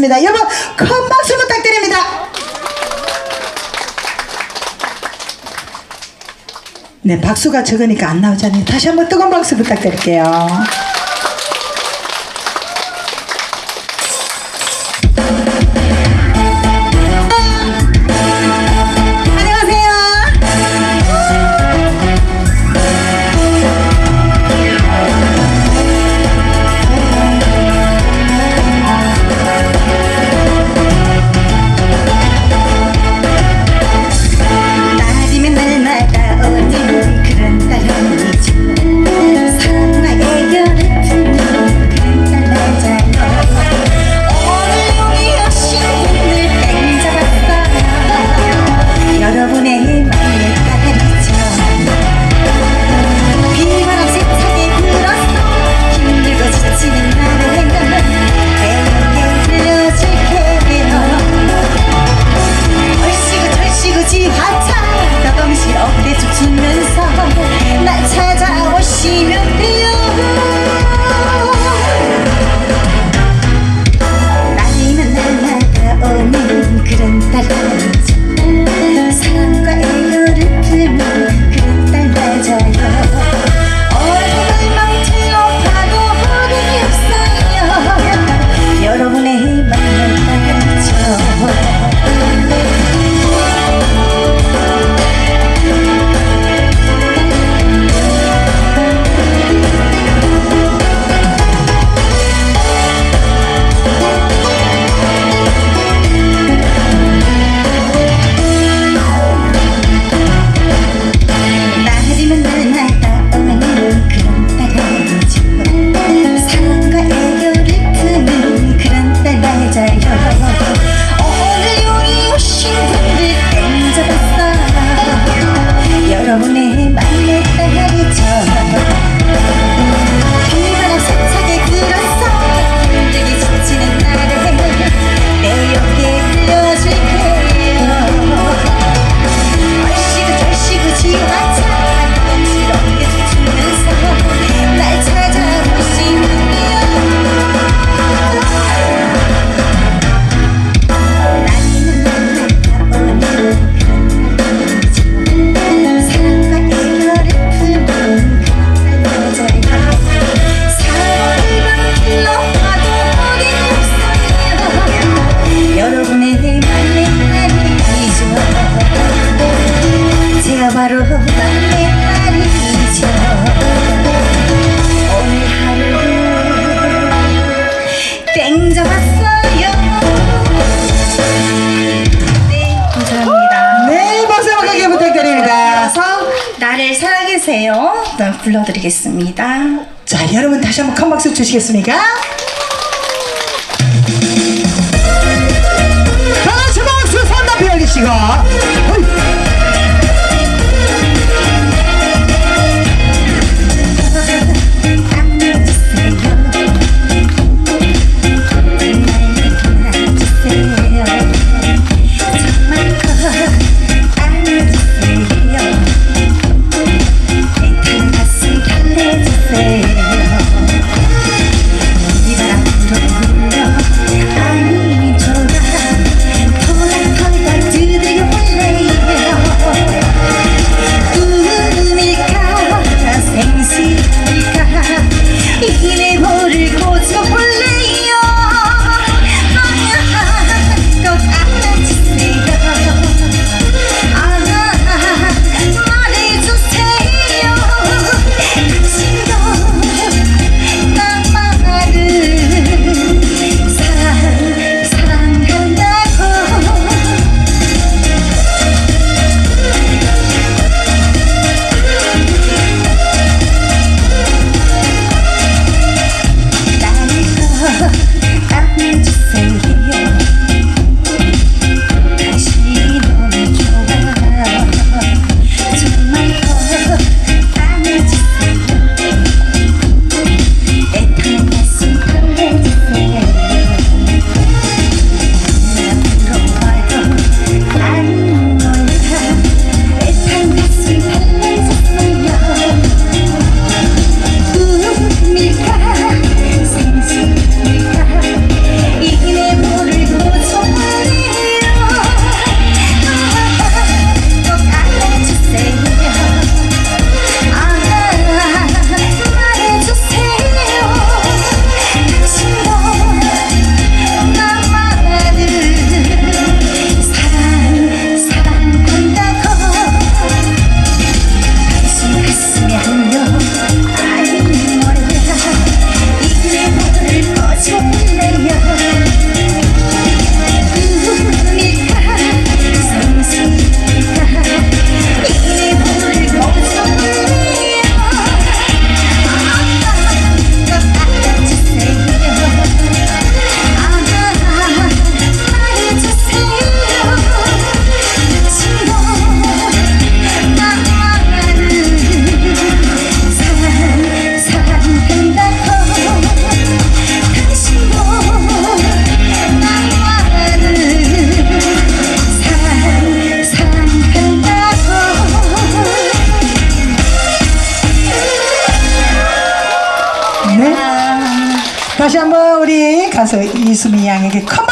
있습니다. 여러분 큰 박수 부탁드립니다. 네, 박수가 적으니까 안 나오잖아요. 다시 한번 뜨거운 박수 부탁드릴게요. 노래요. 일단 불러드리겠습니다. 자, 여러분 다시 한번 큰 박수 주시겠습니까? 다 같이 박수 선답해 올리시고. time. 다시 한번 우리 가수 이수미 양에게 큰 박수